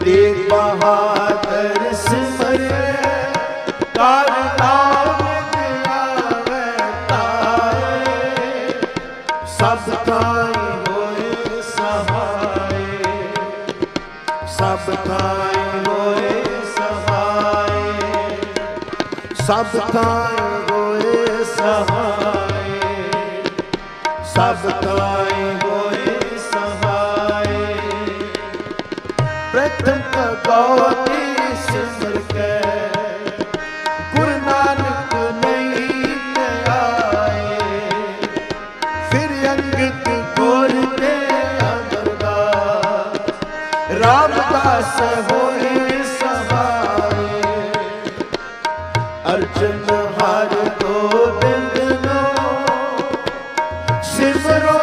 ਤੇਗ ਬਹਾਦਰ ਸਿਮਰਿਐ ਕਰ ਨਾਮ ਆਵੇ ਤਾਰੇ ਸਭ ਥਾਈ ਹੋਏ ਸਹਾਏ ਸਭ ਥਾਈ ਹੋਏ ਸਹਾਏ ਸਭ ਥਾਈ ਹੋਏ ਸਹਾਏ ਸਭ ਥਾਈ ਪ੍ਰਥਮ ਭਗਉਤੀ ਸਿਮਰ ਕੈ। ਗੁਰ ਨਾਨਕ ਨਹੀਂ ਆਏ। ਫਿਰ ਅੰਗਤ ਗੁਰ ਤੇ ਅਮਰਦਾਸ। ਰਾਮਦਾਸ ਹੋਏ ਸਹਾਰੇ ਅਰਜਨ ਹਰ ਗੋਬਿੰਦ ਨੋ ਸਿਮਰੋ